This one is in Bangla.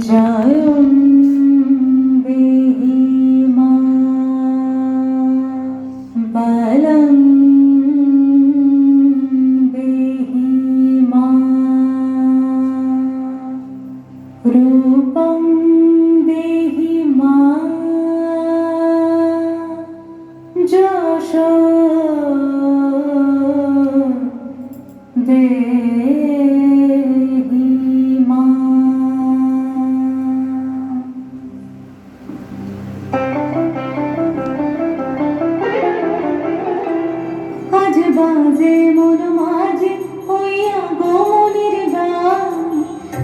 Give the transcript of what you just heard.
জয়